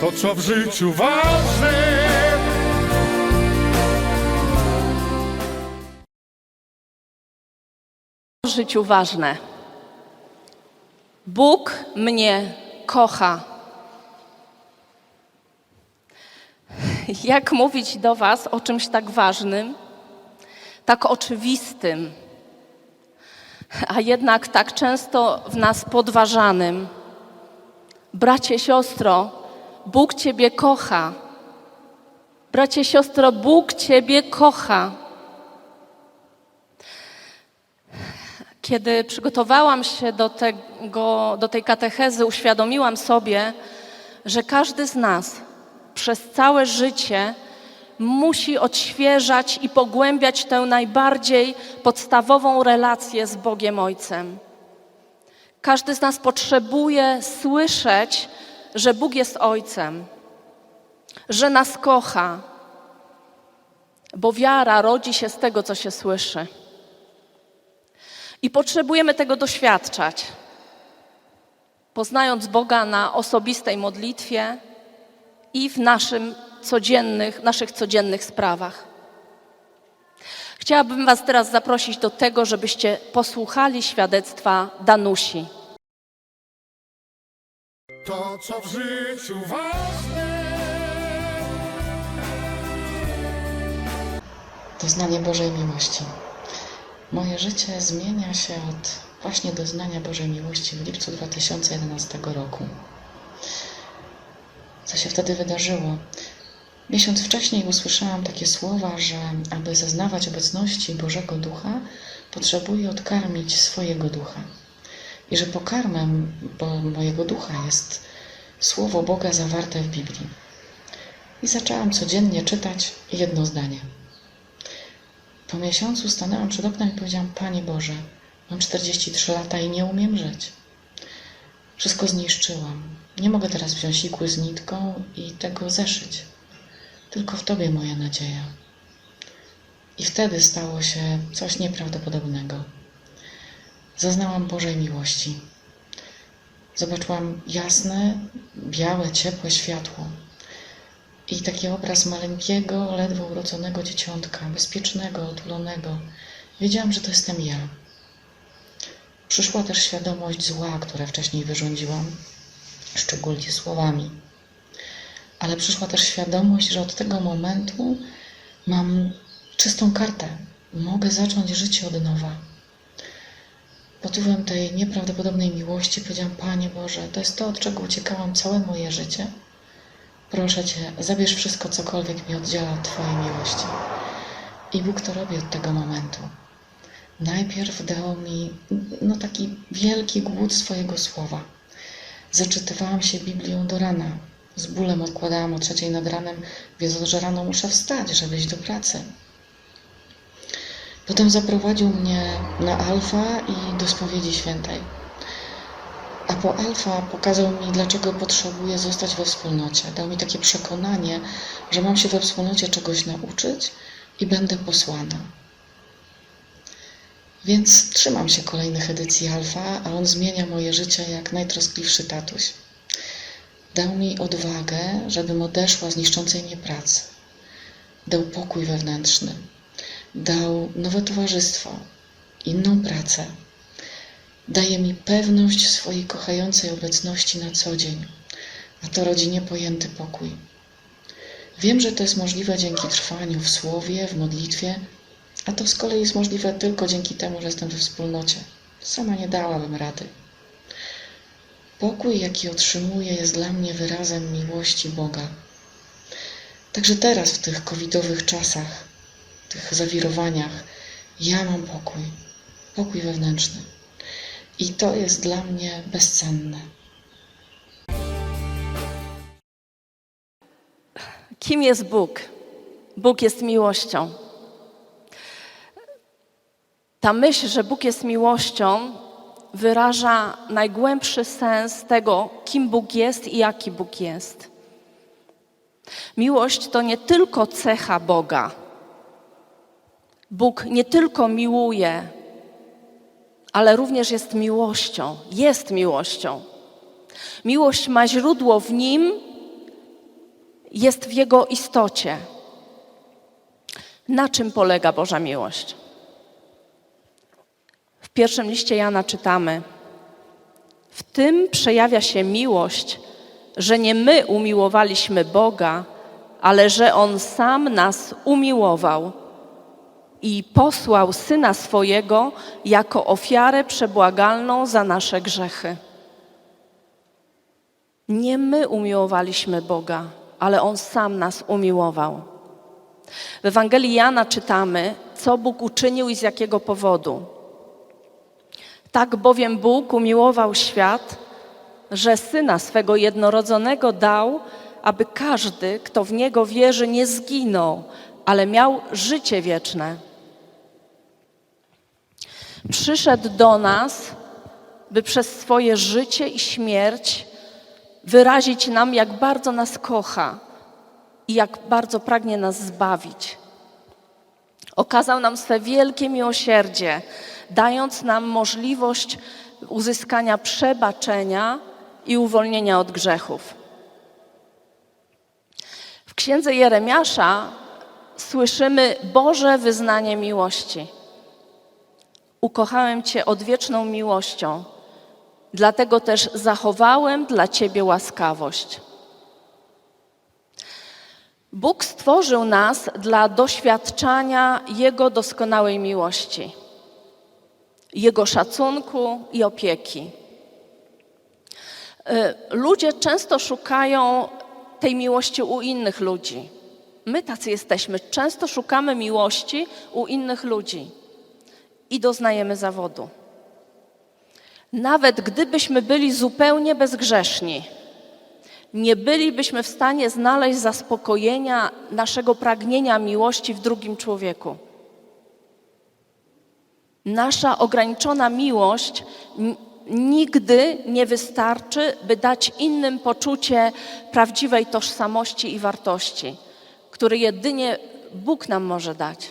to co w życiu ważne. w życiu ważne. Bóg mnie kocha. Jak mówić do Was o czymś tak ważnym, tak oczywistym, a jednak tak często w nas podważanym? Bracie, siostro, Bóg Ciebie kocha. Bracie, siostro, Bóg Ciebie kocha. Kiedy przygotowałam się do, tego, do tej katechezy, uświadomiłam sobie, że każdy z nas przez całe życie musi odświeżać i pogłębiać tę najbardziej podstawową relację z Bogiem Ojcem. Każdy z nas potrzebuje słyszeć, że Bóg jest Ojcem, że nas kocha, bo wiara rodzi się z tego, co się słyszy. I potrzebujemy tego doświadczać, poznając Boga na osobistej modlitwie i w naszym codziennych, naszych codziennych sprawach. Chciałabym Was teraz zaprosić do tego, żebyście posłuchali świadectwa Danusi. To co w życiu ważne. Doznanie Bożej miłości. Moje życie zmienia się od właśnie doznania Bożej miłości w lipcu 2011 roku. Co się wtedy wydarzyło? Miesiąc wcześniej usłyszałam takie słowa, że aby zaznawać obecności Bożego Ducha, potrzebuję odkarmić swojego ducha. I że pokarmem mojego ducha jest Słowo Boga zawarte w Biblii. I zaczęłam codziennie czytać jedno zdanie. Po miesiącu stanęłam przed oknem i powiedziałam: Panie Boże, mam 43 lata i nie umiem żyć. Wszystko zniszczyłam. Nie mogę teraz wziąć ikły z nitką i tego zeszyć. Tylko w Tobie moja nadzieja. I wtedy stało się coś nieprawdopodobnego. Zaznałam Bożej miłości. Zobaczyłam jasne, białe, ciepłe światło. I taki obraz maleńkiego, ledwo urodzonego dzieciątka, bezpiecznego, otulonego. Wiedziałam, że to jestem ja. Przyszła też świadomość zła, które wcześniej wyrządziłam, szczególnie słowami. Ale przyszła też świadomość, że od tego momentu mam czystą kartę. Mogę zacząć życie od nowa. Pod wpływem tej nieprawdopodobnej miłości powiedziałam: Panie Boże, to jest to, od czego uciekałam całe moje życie. Proszę Cię, zabierz wszystko, cokolwiek mi oddziela od Twojej miłości. I Bóg to robi od tego momentu. Najpierw dał mi no, taki wielki głód swojego słowa. Zaczytywałam się Biblią do rana. Z bólem odkładałam o trzeciej nad ranem, wiedząc, że rano muszę wstać, żeby iść do pracy. Potem zaprowadził mnie na Alfa i do spowiedzi świętej. A po Alfa pokazał mi, dlaczego potrzebuję zostać we wspólnocie. Dał mi takie przekonanie, że mam się we wspólnocie czegoś nauczyć i będę posłana. Więc trzymam się kolejnych edycji Alfa, a on zmienia moje życie jak najtroskliwszy tatuś. Dał mi odwagę, żebym odeszła z niszczącej mnie pracy. Dał pokój wewnętrzny. Dał nowe towarzystwo, inną pracę. Daje mi pewność swojej kochającej obecności na co dzień, a to rodzi niepojęty pokój. Wiem, że to jest możliwe dzięki trwaniu w słowie, w modlitwie, a to z kolei jest możliwe tylko dzięki temu, że jestem we wspólnocie. Sama nie dałabym rady. Pokój, jaki otrzymuję, jest dla mnie wyrazem miłości Boga. Także teraz, w tych covidowych czasach, tych zawirowaniach, ja mam pokój, pokój wewnętrzny. I to jest dla mnie bezcenne. Kim jest Bóg? Bóg jest miłością. Ta myśl, że Bóg jest miłością, wyraża najgłębszy sens tego, kim Bóg jest i jaki Bóg jest. Miłość to nie tylko cecha Boga. Bóg nie tylko miłuje, ale również jest miłością. Jest miłością. Miłość ma źródło w Nim jest w Jego istocie. Na czym polega Boża miłość? W pierwszym liście Jana czytamy: W tym przejawia się miłość, że nie my umiłowaliśmy Boga, ale że On sam nas umiłował i posłał Syna swojego jako ofiarę przebłagalną za nasze grzechy. Nie my umiłowaliśmy Boga, ale On sam nas umiłował. W Ewangelii Jana czytamy, co Bóg uczynił i z jakiego powodu. Tak bowiem Bóg umiłował świat, że Syna swego jednorodzonego dał, aby każdy, kto w Niego wierzy, nie zginął, ale miał życie wieczne. Przyszedł do nas, by przez swoje życie i śmierć wyrazić nam, jak bardzo nas kocha i jak bardzo pragnie nas zbawić. Okazał nam swe wielkie miłosierdzie, dając nam możliwość uzyskania przebaczenia i uwolnienia od grzechów. W księdze Jeremiasza słyszymy Boże wyznanie miłości. Ukochałem Cię odwieczną miłością, dlatego też zachowałem dla Ciebie łaskawość. Bóg stworzył nas dla doświadczania Jego doskonałej miłości, Jego szacunku i opieki. Y, Ludzie często szukają tej miłości u innych ludzi. My tacy jesteśmy. Często szukamy miłości u innych ludzi i doznajemy zawodu. Nawet gdybyśmy byli zupełnie bezgrzeszni, nie bylibyśmy w stanie znaleźć zaspokojenia naszego pragnienia miłości w drugim człowieku. Nasza ograniczona miłość nigdy nie wystarczy, by dać innym poczucie prawdziwej tożsamości i wartości, które jedynie Bóg nam może dać.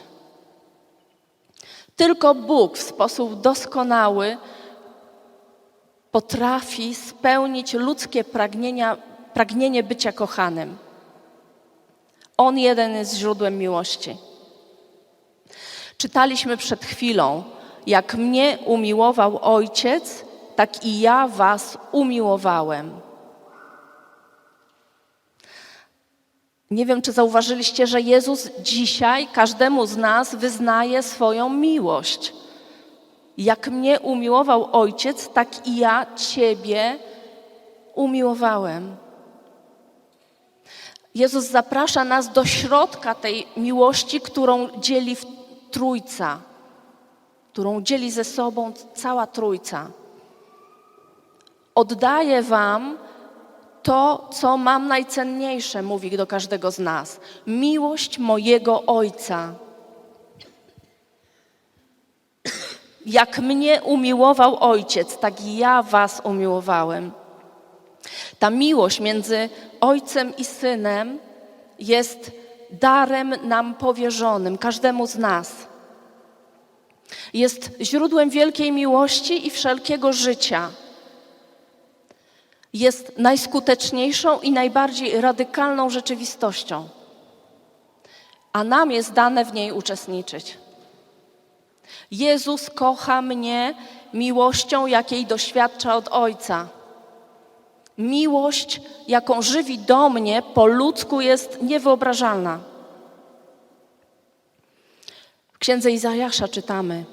Tylko Bóg w sposób doskonały potrafi spełnić ludzkie pragnienia, pragnienie bycia kochanym. On jeden jest źródłem miłości. Czytaliśmy przed chwilą, jak mnie umiłował Ojciec, tak i ja was umiłowałem. Nie wiem, czy zauważyliście, że Jezus dzisiaj każdemu z nas wyznaje swoją miłość. Jak mnie umiłował Ojciec, tak i ja Ciebie umiłowałem. Jezus zaprasza nas do środka tej miłości, którą dzieli Trójca, którą dzieli ze sobą cała Trójca. Oddaję Wam to, co mam najcenniejsze, mówi do każdego z nas. Miłość mojego Ojca. Jak mnie umiłował Ojciec, tak i ja Was umiłowałem. Ta miłość między Ojcem i Synem jest darem nam powierzonym, każdemu z nas. Jest źródłem wielkiej miłości i wszelkiego życia. Jest najskuteczniejszą i najbardziej radykalną rzeczywistością, a nam jest dane w niej uczestniczyć. Jezus kocha mnie miłością, jakiej doświadcza od Ojca. Miłość, jaką żywi do mnie, po ludzku jest niewyobrażalna. W księdze Izajasza czytamy: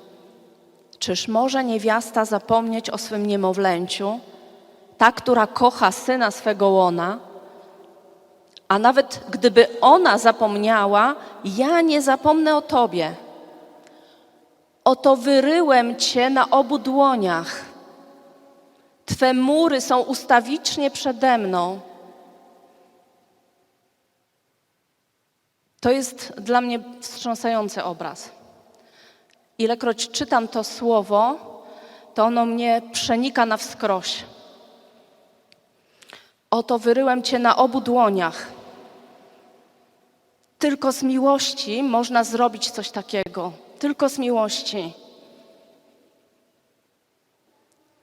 Czyż może niewiasta zapomnieć o swym niemowlęciu, ta, która kocha syna swego łona? A nawet gdyby ona zapomniała, ja nie zapomnę o tobie. Oto wyryłem cię na obu dłoniach. Twe mury są ustawicznie przede mną. To jest dla mnie wstrząsający obraz. Ilekroć czytam to słowo, to ono mnie przenika na wskroś. Oto wyryłem cię na obu dłoniach. Tylko z miłości można zrobić coś takiego. Tylko z miłości.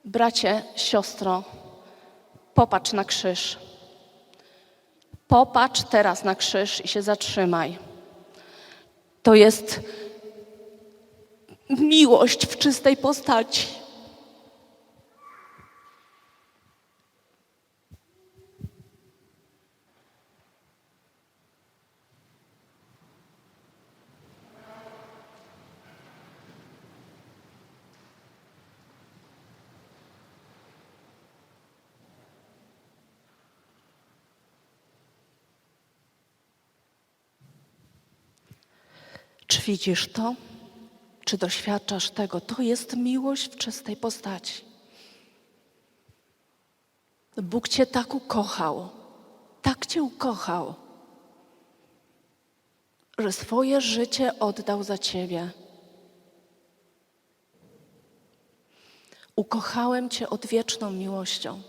Bracie, siostro, popatrz na krzyż. Popatrz teraz na krzyż i się zatrzymaj. To jest miłość w czystej postaci. Widzisz to? Czy doświadczasz tego? To jest miłość w czystej postaci. Bóg Cię tak ukochał, tak Cię ukochał, że swoje życie oddał za Ciebie. Ukochałem Cię odwieczną miłością.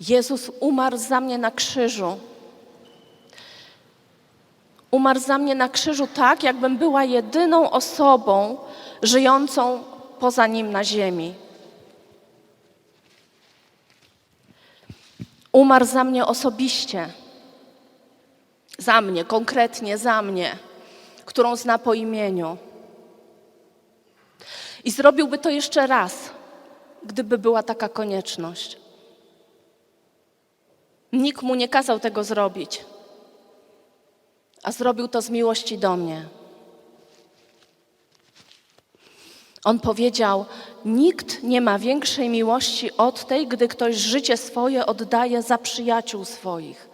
Jezus umarł za mnie na krzyżu. Umarł za mnie na krzyżu tak, jakbym była jedyną osobą żyjącą poza nim na ziemi. Umarł za mnie osobiście. Za mnie, konkretnie za mnie, którą zna po imieniu. I zrobiłby to jeszcze raz, gdyby była taka konieczność. Nikt mu nie kazał tego zrobić, a zrobił to z miłości do mnie. On powiedział: Nikt nie ma większej miłości od tej, gdy ktoś życie swoje oddaje za przyjaciół swoich.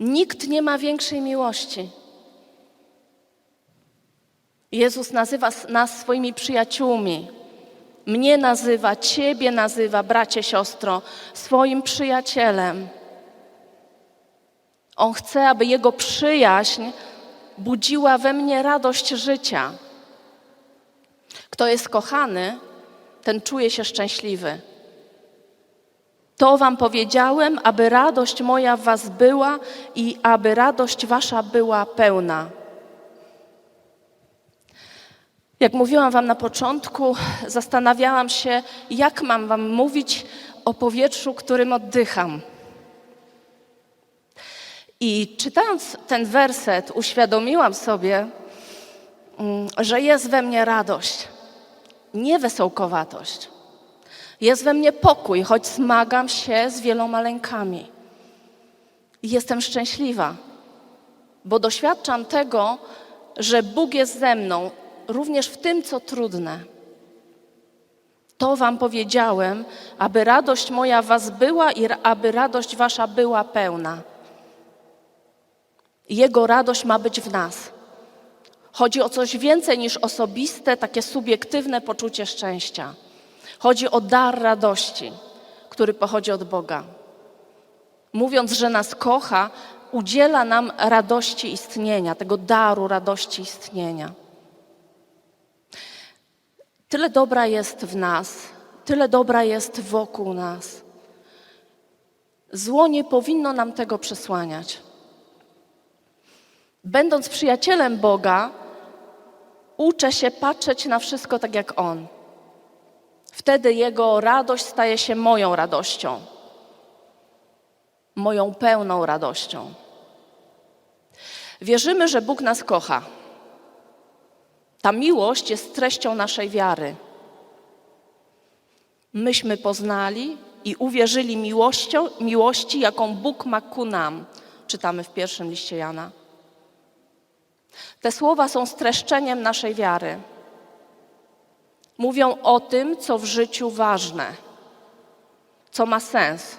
Nikt nie ma większej miłości. Jezus nazywa nas swoimi przyjaciółmi. Mnie nazywa, Ciebie nazywa, bracie, siostro, swoim przyjacielem. On chce, aby Jego przyjaźń budziła we mnie radość życia. Kto jest kochany, ten czuje się szczęśliwy. To Wam powiedziałem, aby radość moja w Was była i aby radość Wasza była pełna. Jak mówiłam Wam na początku, zastanawiałam się, jak mam Wam mówić o powietrzu, którym oddycham. I czytając ten werset, uświadomiłam sobie, mm, że jest we mnie radość, nie wesołkowatość. Jest we mnie pokój, choć zmagam się z wieloma lękami. I jestem szczęśliwa, bo doświadczam tego, że Bóg jest ze mną, również w tym, co trudne. To Wam powiedziałem, aby radość moja Was była i aby radość Wasza była pełna. Jego radość ma być w nas. Chodzi o coś więcej niż osobiste, takie subiektywne poczucie szczęścia. Chodzi o dar radości, który pochodzi od Boga. Mówiąc, że nas kocha, udziela nam radości istnienia, tego daru radości istnienia. Tyle dobra jest w nas, tyle dobra jest wokół nas. Zło nie powinno nam tego przesłaniać. Będąc przyjacielem Boga, uczę się patrzeć na wszystko tak jak On. Wtedy Jego radość staje się moją radością, moją pełną radością. Wierzymy, że Bóg nas kocha. Ta miłość jest treścią naszej wiary. Myśmy poznali i uwierzyli miłością, miłości, jaką Bóg ma ku nam, czytamy w pierwszym liście Jana. Te słowa są streszczeniem naszej wiary. Mówią o tym, co w życiu ważne, co ma sens,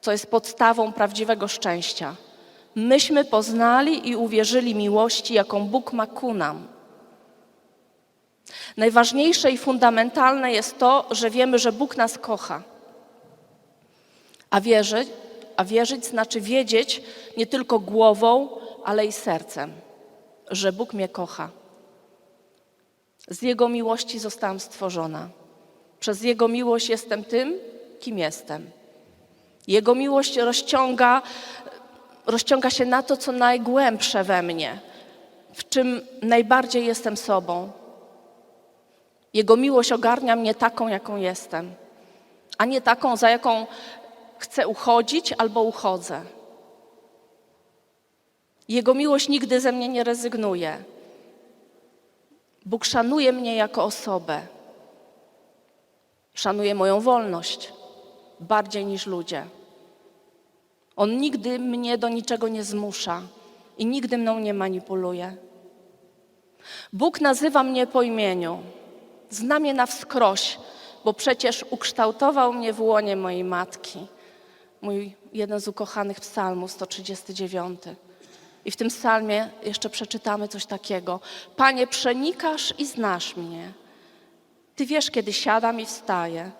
co jest podstawą prawdziwego szczęścia. Myśmy poznali i uwierzyli miłości, jaką Bóg ma ku nam. Najważniejsze i fundamentalne jest to, że wiemy, że Bóg nas kocha. A wierzyć, a wierzyć znaczy wiedzieć nie tylko głową, ale i sercem, że Bóg mnie kocha. Z Jego miłości zostałam stworzona. Przez Jego miłość jestem tym, kim jestem. Jego miłość rozciąga, rozciąga się na to, co najgłębsze we mnie, w czym najbardziej jestem sobą. Jego miłość ogarnia mnie taką, jaką jestem, a nie taką, za jaką chcę uchodzić albo uchodzę. Jego miłość nigdy ze mnie nie rezygnuje. Bóg szanuje mnie jako osobę. Szanuje moją wolność bardziej niż ludzie. On nigdy mnie do niczego nie zmusza i nigdy mną nie manipuluje. Bóg nazywa mnie po imieniu, zna mnie na wskroś, bo przecież ukształtował mnie w łonie mojej matki. Mój jeden z ukochanych psalmów, 139. I w tym psalmie jeszcze przeczytamy coś takiego. Panie, przenikasz i znasz mnie. Ty wiesz, kiedy siadam i wstaję.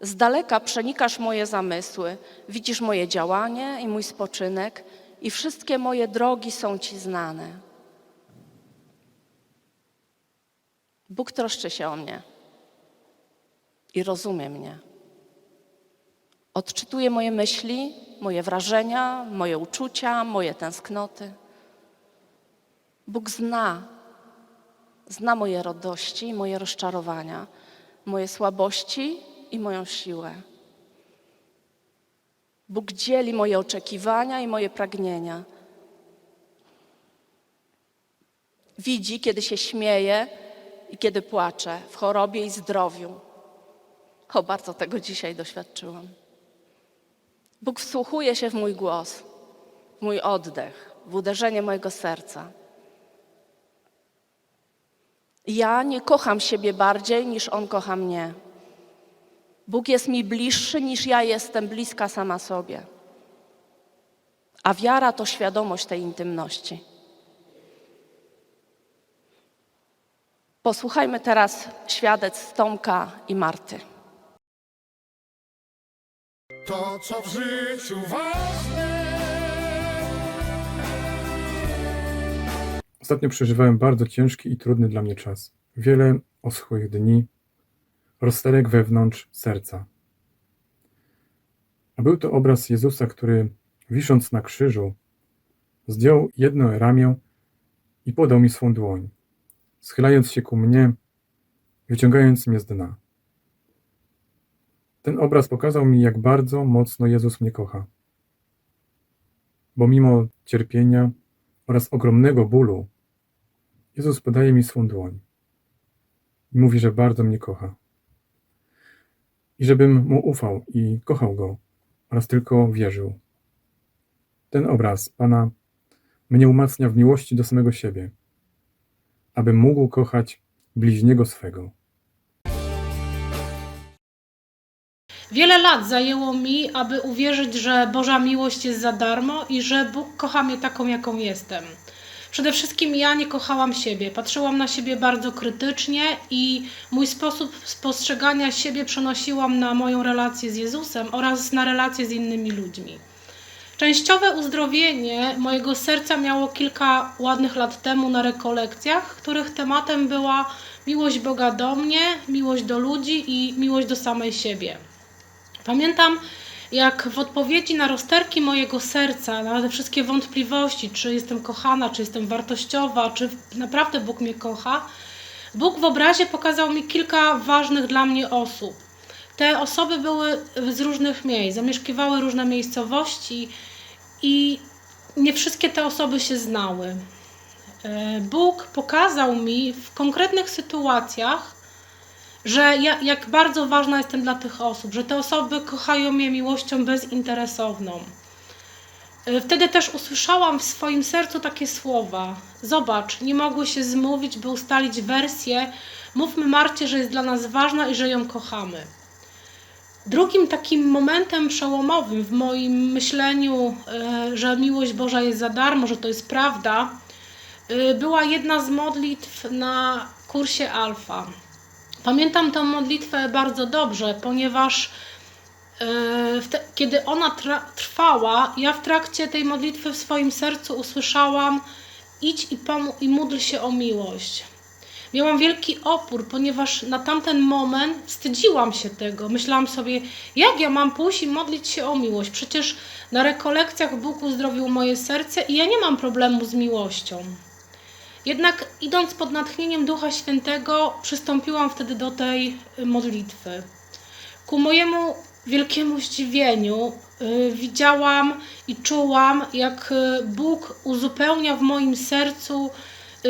Z daleka przenikasz moje zamysły, widzisz moje działanie i mój spoczynek, i wszystkie moje drogi są Ci znane. Bóg troszczy się o mnie i rozumie mnie. Odczytuje moje myśli, moje wrażenia, moje uczucia, moje tęsknoty. Bóg zna, zna moje radości moje rozczarowania, moje słabości i moją siłę. Bóg dzieli moje oczekiwania i moje pragnienia. Widzi, kiedy się śmieję i kiedy płaczę, w chorobie i zdrowiu. O, bardzo tego dzisiaj doświadczyłam. Bóg wsłuchuje się w mój głos, w mój oddech, w uderzenie mojego serca. Ja nie kocham siebie bardziej niż On kocha mnie. Bóg jest mi bliższy niż ja jestem bliska sama sobie. A wiara to świadomość tej intymności. Posłuchajmy teraz świadectw Tomka i Marty. To, co w życiu ważne. Ostatnio przeżywałem bardzo ciężki i trudny dla mnie czas. Wiele oschłych dni, rozterek wewnątrz serca. A był to obraz Jezusa, który wisząc na krzyżu, zdjął jedno ramię i podał mi swą dłoń, schylając się ku mnie, wyciągając mnie z dna. Ten obraz pokazał mi, jak bardzo mocno Jezus mnie kocha. Bo mimo cierpienia oraz ogromnego bólu, Jezus podaje mi swą dłoń i mówi, że bardzo mnie kocha. I żebym mu ufał i kochał go oraz tylko wierzył. Ten obraz Pana mnie umacnia w miłości do samego siebie, abym mógł kochać bliźniego swego. Wiele lat zajęło mi, aby uwierzyć, że Boża miłość jest za darmo i że Bóg kocha mnie taką, jaką jestem. Przede wszystkim ja nie kochałam siebie. Patrzyłam na siebie bardzo krytycznie i mój sposób spostrzegania siebie przenosiłam na moją relację z Jezusem oraz na relacje z innymi ludźmi. Częściowe uzdrowienie mojego serca miało kilka ładnych lat temu na rekolekcjach, których tematem była miłość Boga do mnie, miłość do ludzi i miłość do samej siebie. Pamiętam, jak w odpowiedzi na rozterki mojego serca, na te wszystkie wątpliwości, czy jestem kochana, czy jestem wartościowa, czy naprawdę Bóg mnie kocha, Bóg w obrazie pokazał mi kilka ważnych dla mnie osób. Te osoby były z różnych miejsc, zamieszkiwały różne miejscowości i nie wszystkie te osoby się znały. E, Bóg pokazał mi w konkretnych sytuacjach, że ja, jak bardzo ważna jestem dla tych osób, że te osoby kochają mnie miłością bezinteresowną. Y, Wtedy też usłyszałam w swoim sercu takie słowa: Zobacz, nie mogły się zmówić, by ustalić wersję. Mówmy Marcie, że jest dla nas ważna i że ją kochamy. Drugim takim momentem przełomowym w moim myśleniu, y, że miłość Boża jest za darmo, że to jest prawda, y, była jedna z modlitw na kursie Alfa. Pamiętam tę modlitwę bardzo dobrze, ponieważ e, wte- kiedy ona trwała, ja w trakcie tej modlitwy w swoim sercu usłyszałam: idź i, i módl się o miłość. Miałam wielki opór, ponieważ na tamten moment wstydziłam się tego. Myślałam sobie, jak ja mam pójść i modlić się o miłość? Przecież na rekolekcjach Bóg uzdrowił moje serce i ja nie mam problemu z miłością. Jednak idąc pod natchnieniem Ducha Świętego, przystąpiłam wtedy do tej y, modlitwy. Ku mojemu wielkiemu zdziwieniu y, widziałam i czułam, jak y, Bóg uzupełnia w moim sercu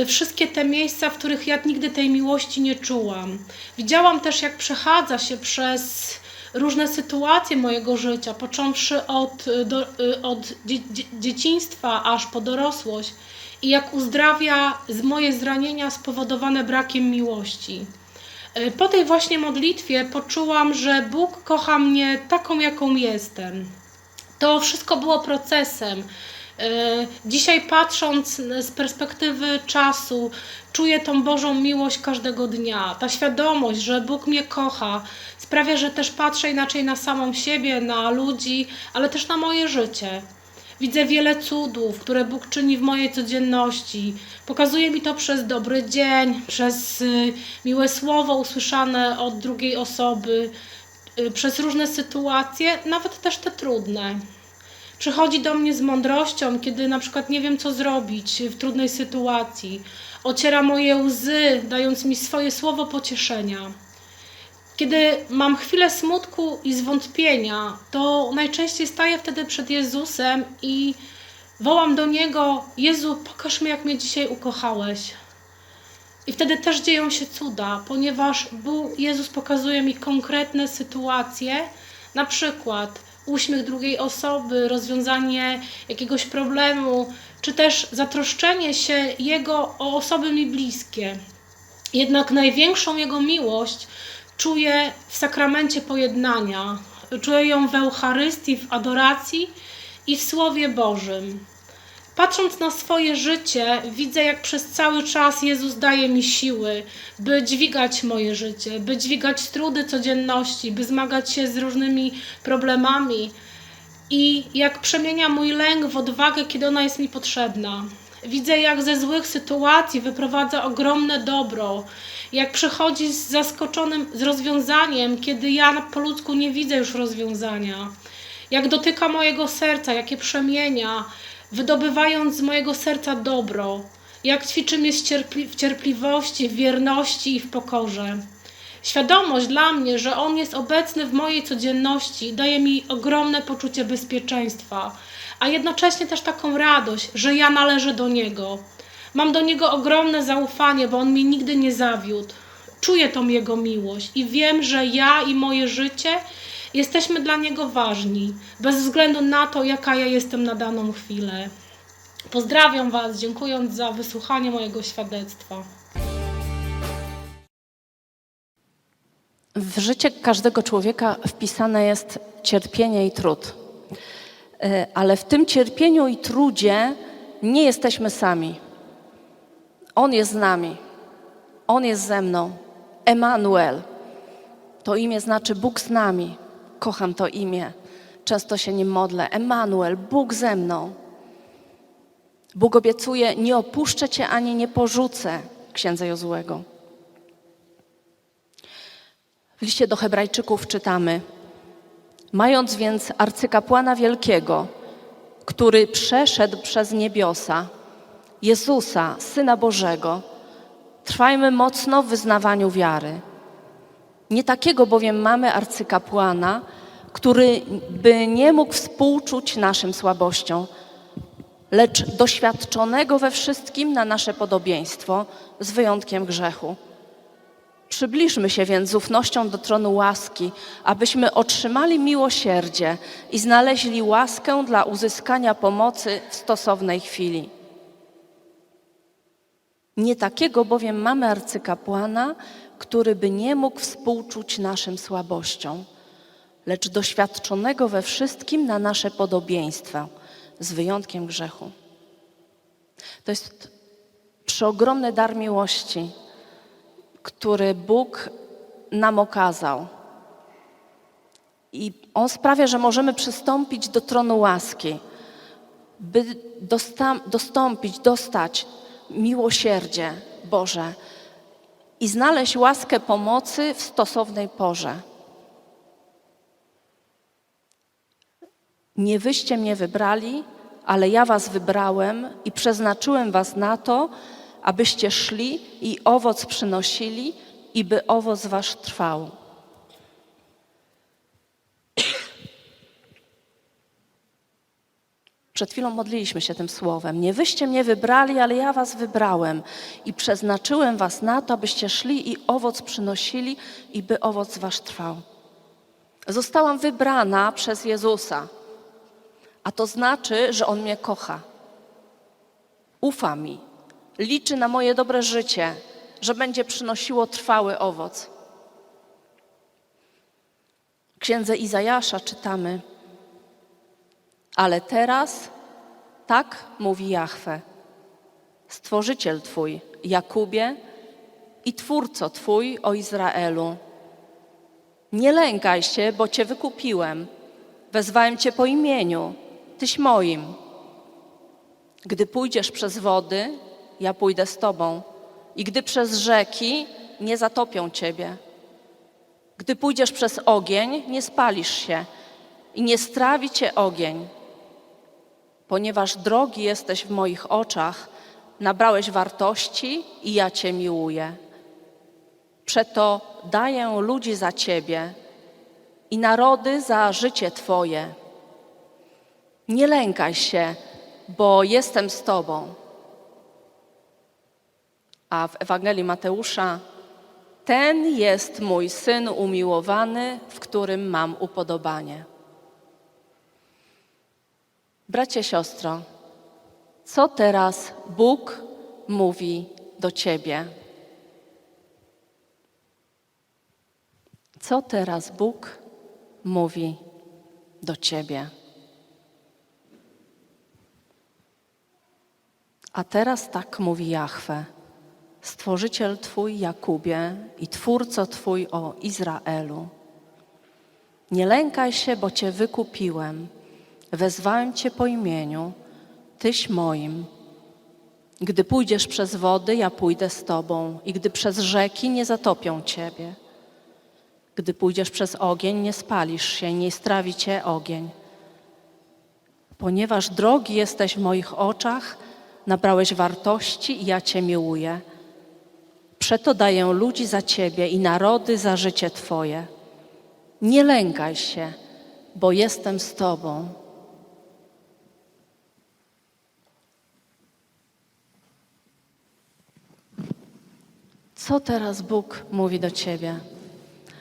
wszystkie te miejsca, w których ja nigdy tej miłości nie czułam. Widziałam też, jak przechadza się przez różne sytuacje mojego życia, począwszy od, do, od dzie, dzie, dzieciństwa aż po dorosłość i jak uzdrawia z moje zranienia spowodowane brakiem miłości. Y, Po tej właśnie modlitwie poczułam, że Bóg kocha mnie taką, jaką jestem. To wszystko było procesem. Y, Dzisiaj patrząc z perspektywy czasu, czuję tą Bożą miłość każdego dnia. Ta świadomość, że Bóg mnie kocha, sprawia, że też patrzę inaczej na samą siebie, na ludzi, ale też na moje życie. Widzę wiele cudów, które Bóg czyni w mojej codzienności. Pokazuje mi to przez dobry dzień, przez y, miłe słowo usłyszane od drugiej osoby, y, przez różne sytuacje, nawet też te trudne. Przychodzi do mnie z mądrością, kiedy na przykład nie wiem, co zrobić w trudnej sytuacji. Ociera moje łzy, dając mi swoje słowo pocieszenia. Kiedy mam chwilę smutku i zwątpienia, to najczęściej staję wtedy przed Jezusem i wołam do Niego: Jezu, pokaż mi, jak mnie dzisiaj ukochałeś. I wtedy też dzieją się cuda, ponieważ Bóg, Jezus pokazuje mi konkretne sytuacje, na przykład uśmiech drugiej osoby, rozwiązanie jakiegoś problemu, czy też zatroszczenie się Jego o osoby mi bliskie. Jednak największą Jego miłość czuję w sakramencie pojednania. Czuję ją w Eucharystii, w adoracji i w Słowie Bożym. Patrząc na swoje życie, widzę, jak przez cały czas Jezus daje mi siły, by dźwigać moje życie, by dźwigać trudy codzienności, by zmagać się z różnymi problemami i jak przemienia mój lęk w odwagę, kiedy ona jest mi potrzebna. Widzę, jak ze złych sytuacji wyprowadza ogromne dobro, jak przychodzi z zaskoczonym z rozwiązaniem, kiedy ja po ludzku nie widzę już rozwiązania, jak dotyka mojego serca, jakie przemienia, wydobywając z mojego serca dobro, jak ćwiczy mnie cierpli- w cierpliwości, w wierności i w pokorze. Świadomość dla mnie, że On jest obecny w mojej codzienności, daje mi ogromne poczucie bezpieczeństwa, a jednocześnie też taką radość, że ja należę do Niego. Mam do Niego ogromne zaufanie, bo On mnie nigdy nie zawiódł. Czuję tą Jego miłość i wiem, że ja i moje życie jesteśmy dla Niego ważni, bez względu na to, jaka ja jestem na daną chwilę. Pozdrawiam Was, dziękując za wysłuchanie mojego świadectwa. W życie każdego człowieka wpisane jest cierpienie i trud. E, Ale w tym cierpieniu i trudzie nie jesteśmy sami. On jest z nami. On jest ze mną. Emanuel. To imię znaczy Bóg z nami. Kocham to imię. Często się nim modlę. Emanuel, Bóg ze mną. Bóg obiecuje, nie opuszczę cię ani nie porzucę, księdza Jozłego. W liście do Hebrajczyków czytamy: Mając więc arcykapłana wielkiego, który przeszedł przez niebiosa, Jezusa, Syna Bożego, trwajmy mocno w wyznawaniu wiary. Nie takiego bowiem mamy arcykapłana, który by nie mógł współczuć naszym słabościom, lecz doświadczonego we wszystkim na nasze podobieństwo, z wyjątkiem grzechu. Przybliżmy się więc z ufnością do tronu łaski, abyśmy otrzymali miłosierdzie i znaleźli łaskę dla uzyskania pomocy w stosownej chwili. Nie takiego bowiem mamy arcykapłana, który by nie mógł współczuć naszym słabościom, lecz doświadczonego we wszystkim na nasze podobieństwo, z wyjątkiem grzechu. To jest przeogromny dar miłości który Bóg nam okazał. I On sprawia, że możemy przystąpić do tronu łaski, by dostąpić, dostać miłosierdzie Boże i znaleźć łaskę pomocy w stosownej porze. Nie wyście mnie wybrali, ale ja was wybrałem i przeznaczyłem was na to, abyście szli i owoc przynosili, i by owoc wasz trwał. Przed chwilą modliliśmy się tym słowem. Nie wyście mnie wybrali, ale ja was wybrałem i przeznaczyłem was na to, abyście szli i owoc przynosili, i by owoc wasz trwał. Zostałam wybrana przez Jezusa, a to znaczy, że On mnie kocha. Ufa mi, liczy na moje dobre życie, że będzie przynosiło trwały owoc. W księdze Izajasza czytamy: Ale teraz tak mówi Jahwe, Stworzyciel Twój, Jakubie i Twórco Twój, o Izraelu. Nie lękaj się, bo Cię wykupiłem. Wezwałem Cię po imieniu, Tyś moim. Gdy pójdziesz przez wody, ja pójdę z Tobą. I gdy przez rzeki, nie zatopią Ciebie. Gdy pójdziesz przez ogień, nie spalisz się i nie strawi Cię ogień. Ponieważ drogi jesteś w moich oczach, nabrałeś wartości i ja Cię miłuję. Przeto daję ludzi za Ciebie i narody za życie Twoje. Nie lękaj się, bo jestem z Tobą. A w Ewangelii Mateusza ten jest mój syn umiłowany, w którym mam upodobanie. Bracie, siostro, co teraz Bóg mówi do Ciebie? Co teraz Bóg mówi do Ciebie? A teraz tak mówi Jahwe, Stworzyciel Twój Jakubie i Twórco Twój o Izraelu. Nie lękaj się, bo Cię wykupiłem, wezwałem Cię po imieniu, Tyś moim. Gdy pójdziesz przez wody, ja pójdę z Tobą i gdy przez rzeki, nie zatopią Ciebie. Gdy pójdziesz przez ogień, nie spalisz się, nie strawi Cię ogień. Ponieważ drogi jesteś w moich oczach, nabrałeś wartości i ja Cię miłuję. Przeto daję ludzi za Ciebie i narody za życie Twoje. Nie lękaj się, bo jestem z Tobą. Co teraz Bóg mówi do Ciebie?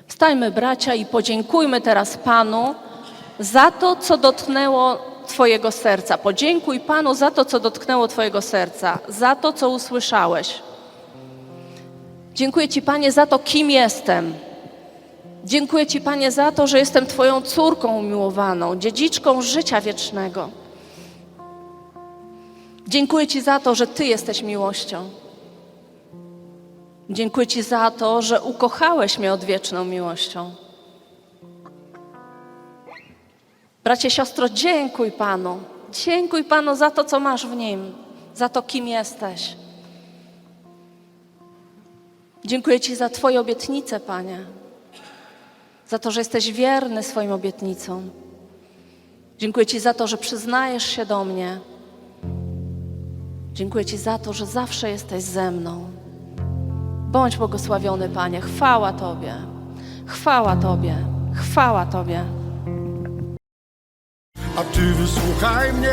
Wstajmy, bracia, i podziękujmy teraz Panu za to, co dotknęło Twojego serca. Podziękuj Panu za to, co dotknęło Twojego serca, za to, co usłyszałeś. Dziękuję Ci, Panie, za to, kim jestem. Dziękuję Ci, Panie, za to, że jestem Twoją córką umiłowaną, dziedziczką życia wiecznego. Dziękuję Ci za to, że Ty jesteś miłością. Dziękuję Ci za to, że ukochałeś mnie odwieczną miłością. Bracie, siostro, dziękuj Panu. Dziękuj Panu za to, co masz w Nim, za to, kim jesteś. Dziękuję Ci za Twoje obietnice, Panie. Za to, że jesteś wierny swoim obietnicom. Dziękuję Ci za to, że przyznajesz się do mnie. Dziękuję Ci za to, że zawsze jesteś ze mną. Bądź błogosławiony, Panie. Chwała Tobie. Chwała Tobie. Chwała Tobie. A Ty wysłuchaj mnie